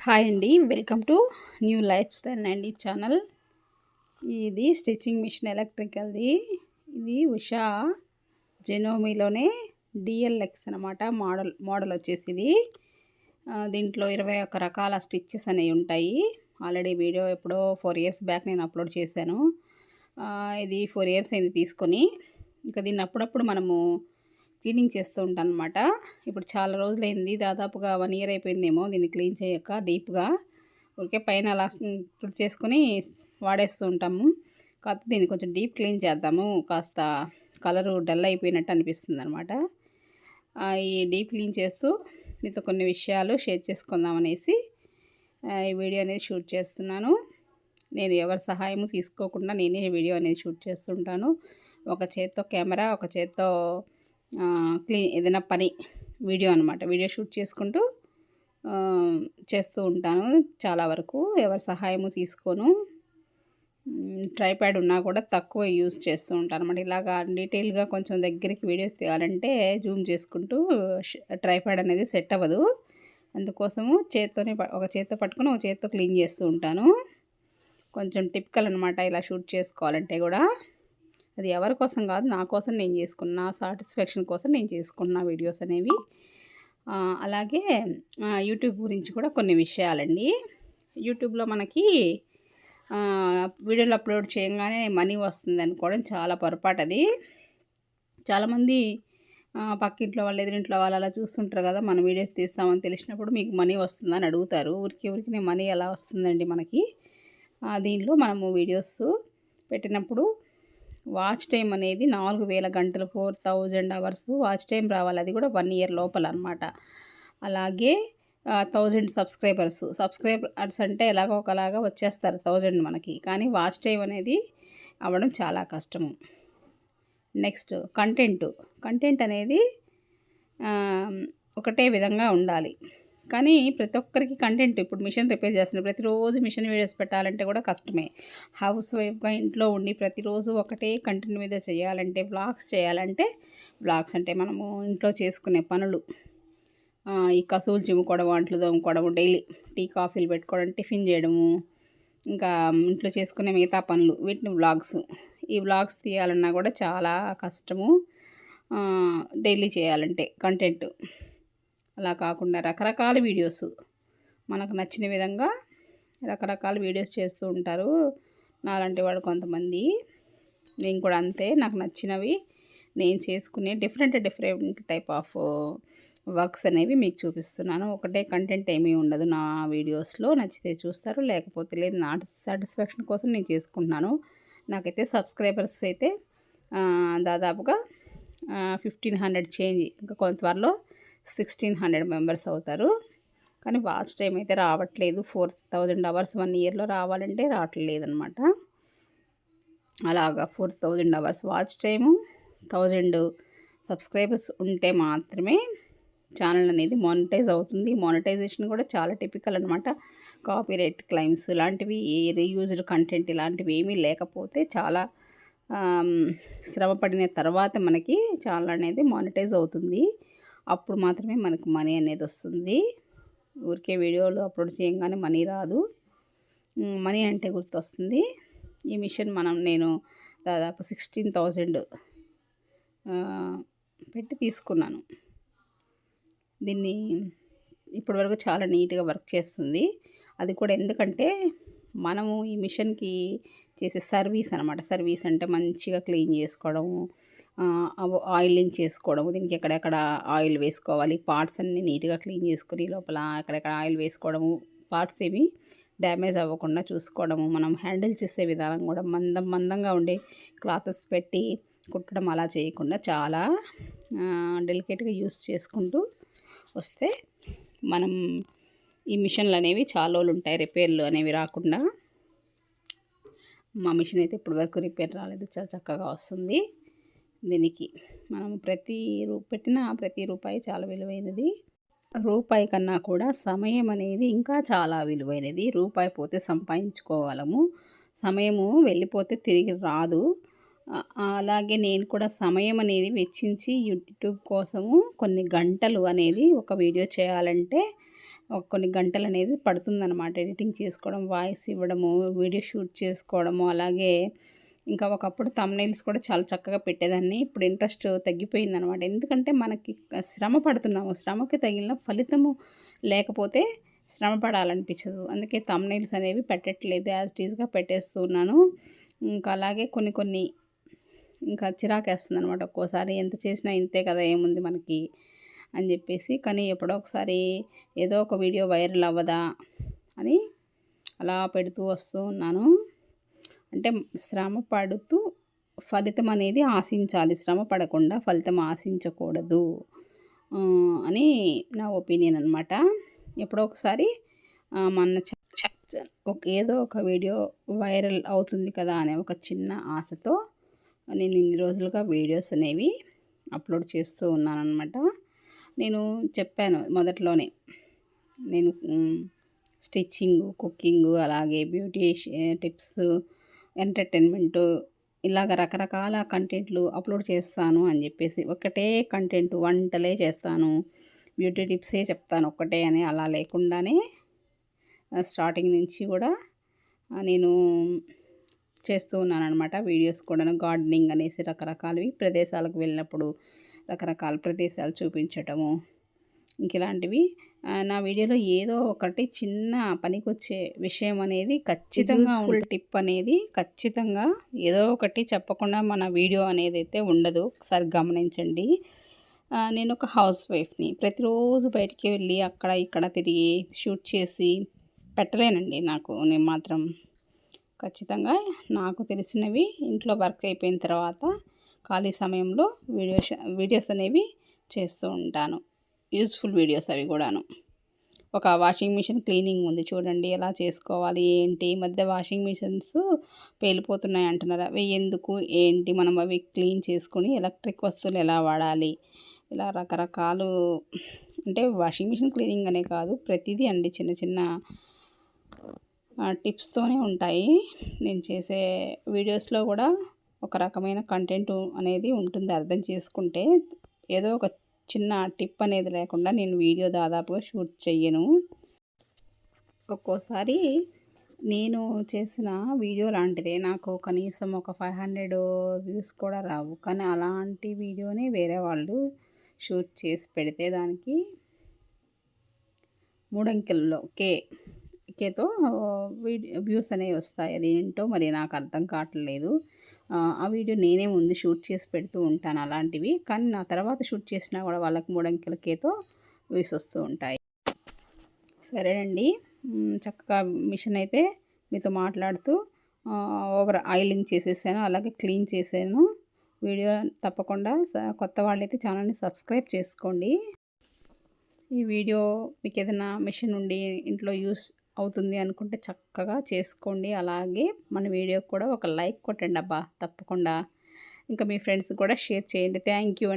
Hi అండి. Welcome to new life style అండి channel. ఇది స్టిచ్చింగ్ మిషన్ ఎలక్ట్రికల్ది. ఇది ఉషా జెనోమీలోనే డిఎల్ఎక్స్ అనమాట మోడల్ మోడల్ వచ్చేసి ఇది దీంట్లో ఇరవై ఒక రకాల స్టిచ్చెస్ అనేవి ఉంటాయి. ఆల్రెడీ వీడియో ఎప్పుడో ఫోర్ ఇయర్స్ బ్యాక్ నేను అప్లోడ్ చేశాను. ఇది ఫోర్ ఇయర్స్ అయింది తీసుకొని. ఇంకా దీన్ని అప్పుడప్పుడు మనము క్లీనింగ్ చేస్తూ ఉంటాను అనమాట ఇప్పుడు చాలా రోజులైంది దాదాపుగా వన్ ఇయర్ అయిపోయిందేమో దీన్ని క్లీన్ చేయక డీప్గా. ఊరికే పైన అలా ఫుడ్ చేసుకొని వాడేస్తూ ఉంటాము. కాకపోతే దీన్ని కొంచెం డీప్ క్లీన్ చేద్దాము కాస్త కలరు డల్ అయిపోయినట్టు అనిపిస్తుంది అనమాట ఈ డీప్ క్లీన్ చేస్తూ మీతో కొన్ని విషయాలు షేర్ చేసుకుందాం అనేసి ఈ వీడియో అనేది షూట్ చేస్తున్నాను. నేను ఎవరి సహాయము తీసుకోకుండా నేనే వీడియో అనేది షూట్ చేస్తుంటాను. ఒక చేత్తో కెమెరా ఒక చేత్తో క్లీన్ ఏదైనా పని వీడియో అనమాట వీడియో షూట్ చేసుకుంటూ చేస్తూ ఉంటాను చాలా వరకు. ఎవరి సహాయము తీసుకోను. ట్రైప్యాడ్ ఉన్నా కూడా తక్కువ యూస్ చేస్తూ ఉంటాను అనమాట ఇలాగా డీటెయిల్గా కొంచెం దగ్గరికి వీడియోస్ తీయాలంటే జూమ్ చేసుకుంటూ ట్రైప్యాడ్ అనేది సెట్ అవ్వదు. అందుకోసము చేత్తోనే ప- ఒక చేత్తో పట్టుకొని ఒక చేత్తో క్లీన్ చేస్తూ ఉంటాను. కొంచెం టిపికల్ అనమాట ఇలా షూట్ చేసుకోవాలంటే కూడా. అది ఎవరి కోసం కాదు నా కోసం నేను చేసుకున్న సాటిస్ఫాక్షన్ కోసం నేను చేసుకున్న వీడియోస్ అనేవి. అలాగే యూట్యూబ్ గురించి కూడా కొన్ని విషయాలండి. యూట్యూబ్లో మనకి వీడియోలు అప్లోడ్ చేయగానే మనీ వస్తుంది అనుకోవడం చాలా పొరపాటు అది. చాలామంది పక్కింట్లో వాళ్ళు ఎదురింట్లో వాళ్ళు అలా చూస్తుంటారు కదా మన వీడియోస్ తీస్తామని తెలిసినప్పుడు మీకు మనీ వస్తుందని అడుగుతారు. ఊరికి ఊరికి మనీ ఎలా వస్తుందండి మనకి? దీనిలో మనము వీడియోస్ పెట్టినప్పుడు వాచ్ టైం అనేది నాలుగు వేల గంటలు four thousand hours watch time రావాలి. అది కూడా వన్ ఇయర్ లోపల అనమాట అలాగే థౌజండ్ సబ్స్క్రైబర్స్. సబ్స్క్రైబర్స్ అంటే ఎలాగో ఒకలాగా వచ్చేస్తారు థౌజండ్ మనకి. కానీ వాచ్ టైం అనేది అవ్వడం చాలా కష్టము. Next content. కంటెంట్ అనేది ఒకటే విధంగా ఉండాలి. కానీ ప్రతి ఒక్కరికి కంటెంట్ ఇప్పుడు మిషన్ రిపేర్ చేస్తున్నారు. ప్రతిరోజు మిషన్ వీడియోస్ పెట్టాలంటే కూడా కష్టమే. హౌస్ వైఫ్గా ఇంట్లో ఉండి ప్రతిరోజు ఒకటే కంటెంట్ మీద చేయాలంటే వ్లాగ్స్ చేయాలంటే వ్లాగ్స్ అంటే మనము ఇంట్లో చేసుకునే పనులు. ఈ కసువులు చిమ్ముకోవడం వంటలు తోముకోవడము డైలీ టీ కాఫీలు పెట్టుకోవడం టిఫిన్ చేయడము ఇంకా ఇంట్లో చేసుకునే మిగతా పనులు వీటిని వ్లాగ్స్ ఈ వ్లాగ్స్ తీయాలన్నా కూడా చాలా కష్టము. డైలీ చేయాలంటే కంటెంట్. అలా కాకుండా రకరకాల వీడియోస్. మనకు నచ్చిన విధంగా రకరకాల వీడియోస్ చేస్తూ ఉంటారు. నాలాంటి వాడు కొంతమంది. నేను కూడా అంతే. నాకు నచ్చినవి నేను చేసుకునే different different type of works అనేవి మీకు చూపిస్తున్నాను. ఒకటే కంటెంట్ ఏమీ ఉండదు నా వీడియోస్లో. నచ్చితే చూస్తారు లేకపోతే లేదు నా సాటిస్ఫాక్షన్ కోసం నేను చేసుకుంటున్నాను. నాకైతే సబ్స్క్రైబర్స్ అయితే దాదాపుగా ఫిఫ్టీన్ హండ్రెడ్ చేంజ్ ఇంకా కొంత త్వరలో సిక్స్టీన్ హండ్రెడ్ మెంబర్స్ అవుతారు. కానీ వాచ్ టైం అయితే రావట్లేదు. ఫోర్ థౌజండ్ అవర్స్ వన్ ఇయర్లో రావాలంటే రావట్లేదు అనమాట అలాగా four thousand hours watch time thousand subscribers ఉంటే మాత్రమే ఛానల్ అనేది మానిటైజ్ అవుతుంది. మానిటైజేషన్ కూడా చాలా టిపికల్ అనమాట కాపీరైట్ క్లైమ్స్ ఇలాంటివి రీయూజ్డ్ కంటెంట్ ఇలాంటివి ఏమీ లేకపోతే చాలా శ్రమ పడిన తర్వాత మనకి ఛానల్ అనేది మానిటైజ్ అవుతుంది. అప్పుడు మాత్రమే మనకు మనీ అనేది వస్తుంది. ఊరికే వీడియోలు అప్లోడ్ చేయగానే మనీ రాదు. మనీ అంటే గుర్తొస్తుంది. ఈ మిషన్ మనం నేను దాదాపు సిక్స్టీన్ థౌజండ్ పెట్టి తీసుకున్నాను. దీన్ని ఇప్పటివరకు చాలా నీట్గా వర్క్ చేస్తుంది. అది కూడా ఎందుకంటే మనము ఈ మిషన్కి చేసే సర్వీస్ అనమాట సర్వీస్ అంటే మంచిగా క్లీన్ చేసుకోవడము ఆయిలింగ్ చేసుకోవడము దీనికి ఎక్కడెక్కడ ఆయిల్ వేసుకోవాలి పార్ట్స్ అన్నీ నీట్గా క్లీన్ చేసుకుని లోపల ఎక్కడెక్కడ ఆయిల్ వేసుకోవడము పార్ట్స్ ఏవి డ్యామేజ్ అవ్వకుండా చూసుకోవడము మనం హ్యాండిల్ చేసే విధానం కూడా మందం మందంగా ఉండే క్లాతెస్ పెట్టి కుట్టడం అలా చేయకుండా చాలా డెలికేట్గా యూస్ చేసుకుంటూ వస్తే మనం ఈ మిషన్లు అనేవి చాలా రోజులు ఉంటాయి రిపేర్లు అనేవి రాకుండా. మా మిషన్ అయితే ఇప్పటివరకు రిపేర్ రాలేదు చాలా చక్కగా వస్తుంది. దీనికి. మనం ప్రతి రూ పెట్టిన ప్రతి రూపాయి చాలా విలువైనది. రూపాయి కన్నా కూడా సమయం అనేది ఇంకా చాలా విలువైనది. రూపాయి పోతే సంపాదించుకోగలము. సమయము వెళ్ళిపోతే తిరిగి రాదు. అలాగే నేను కూడా సమయం అనేది వెచ్చించి యూట్యూబ్ కోసము కొన్ని గంటలు అనేది ఒక వీడియో చేయాలంటే ఒక కొన్ని గంటలు అనేది పడుతుందన్నమాట. ఎడిటింగ్ చేసుకోవడం వాయిస్ ఇవ్వడము వీడియో షూట్ చేసుకోవడము అలాగే ఇంకా ఒకప్పుడు తమ్నైల్స్ కూడా చాలా చక్కగా పెట్టేదాన్ని. ఇప్పుడు ఇంట్రెస్ట్ తగ్గిపోయిందనమాట ఎందుకంటే మనకి శ్రమ పడుతున్నాము. శ్రమకి తగిలిన ఫలితము లేకపోతే శ్రమ పడాలనిపించదు. అందుకే తమ్నైల్స్ అనేవి పెట్టట్లేదు. యాజ్ టీజ్గా పెట్టేస్తున్నాను. ఇంకా అలాగే కొన్ని కొన్ని ఇంకా చిరాకేస్తుంది అనమాట ఒక్కోసారి ఎంత చేసినా ఇంతే కదా ఏముంది మనకి అని చెప్పేసి. కానీ ఎప్పుడో ఒకసారి ఏదో ఒక వీడియో వైరల్ అవ్వదా అని అలా పెడుతూ వస్తూ ఉన్నాను. అంటే శ్రమ పడుతూ ఫలితం అనేది ఆశించాలి. శ్రమ పడకుండా ఫలితం ఆశించకూడదు అని నా ఒపీనియన్ అనమాట ఎప్పుడో ఒకసారి మన ఒక ఏదో ఒక వీడియో వైరల్ అవుతుంది కదా అనే ఒక చిన్న ఆశతో నేను ఇన్ని రోజులుగా వీడియోస్ అనేవి అప్లోడ్ చేస్తూ ఉన్నానమాట నేను చెప్పాను మొదట్లోనే నేను స్టిచ్చింగ్ కుకింగ్ అలాగే బ్యూటీ టిప్స్ ఎంటర్టైన్మెంటు ఇలాగ రకరకాల కంటెంట్లు అప్లోడ్ చేస్తాను అని చెప్పేసి ఒకటే కంటెంట్ వంటలే చేస్తాను. బ్యూటీ టిప్సే చెప్తాను ఒక్కటే అని అలా లేకుండానే స్టార్టింగ్ నుంచి కూడా నేను చేస్తూ ఉన్నాను అనమాట వీడియోస్ కూడా గార్డెనింగ్ అనేసి రకరకాలవి ప్రదేశాలకు వెళ్ళినప్పుడు రకరకాల ప్రదేశాలు చూపించటము ఇంక ఇలాంటివి. నా వీడియోలో ఏదో ఒకటి చిన్న పనికొచ్చే విషయం అనేది ఖచ్చితంగా టిప్ అనేది ఖచ్చితంగా ఏదో ఒకటి చెప్పకుండా మన వీడియో అనేది అయితే ఉండదు. ఒకసారి గమనించండి. నేను ఒక హౌస్ వైఫ్ని ప్రతిరోజు బయటికి వెళ్ళి అక్కడ ఇక్కడ తిరిగి షూట్ చేసి పెట్టలేనండి నాకు. నేను మాత్రం ఖచ్చితంగా నాకు తెలిసినవి ఇంట్లో వర్క్ అయిపోయిన తర్వాత ఖాళీ సమయంలో వీడియోస్ వీడియోస్ అనేవి చేస్తూ ఉంటాను. యూస్ఫుల్ వీడియోస్ అవి కూడాను. ఒక వాషింగ్ మిషన్ క్లీనింగ్ ఉంది చూడండి ఎలా చేసుకోవాలి ఏంటి? ఈ మధ్య వాషింగ్ మిషన్స్ పేలిపోతున్నాయి అంటున్నారు? అవి ఎందుకు? ఏంటి? మనం అవి క్లీన్ చేసుకుని ఎలక్ట్రిక్ వస్తువులు ఎలా వాడాలి? ఇలా రకరకాలు అంటే వాషింగ్ మిషన్ క్లీనింగ్ అనే కాదు ప్రతిదీ అండి చిన్న చిన్న టిప్స్తోనే ఉంటాయి. నేను చేసే వీడియోస్లో కూడా ఒక రకమైన కంటెంట్ అనేది ఉంటుంది అర్థం చేసుకుంటే. ఏదో ఒక చిన్న టిప్ అనేది లేకుండా నేను వీడియో దాదాపుగా షూట్ చెయ్యను. ఒక్కోసారి నేను చేసిన వీడియో లాంటిదే. నాకు కనీసం ఒక ఫైవ్ హండ్రెడ్ వ్యూస్ కూడా రావు. కానీ అలాంటి వీడియోని వేరే వాళ్ళు షూట్ చేసి పెడితే దానికి మూడంకెల్లో కే కేతో వ్యూస్ అనేవి వస్తాయి. అది ఏంటో మరి నాకు అర్థం కావట్లేదు. ఆ వీడియో నేనే ముందు షూట్ చేసి పెడుతూ ఉంటాను అలాంటివి. కానీ నా తర్వాత షూట్ చేసినా కూడా వాళ్ళకి మూడంకెలకేతో వ్యూస్ వస్తూ ఉంటాయి. సరేనండి. చక్కగా మిషన్ అయితే మీతో మాట్లాడుతూ ఓవర్ ఆయిలింగ్ చేసేసాను అలాగే క్లీన్ చేసాను. వీడియో తప్పకుండా కొత్త వాళ్ళైతే ఛానల్ని సబ్స్క్రైబ్ చేసుకోండి. ఈ వీడియో మీకు ఏదైనా మిషన్ ఉండి ఇంట్లో యూస్ అవుతుంది అనుకుంటే చక్కగా చేసుకోండి. అలాగే మన వీడియోకి కూడా ఒక లైక్ కొట్టండి అబ్బా తప్పకుండా. ఇంకా మీ ఫ్రెండ్స్ కూడా షేర్ చేయండి. Thank you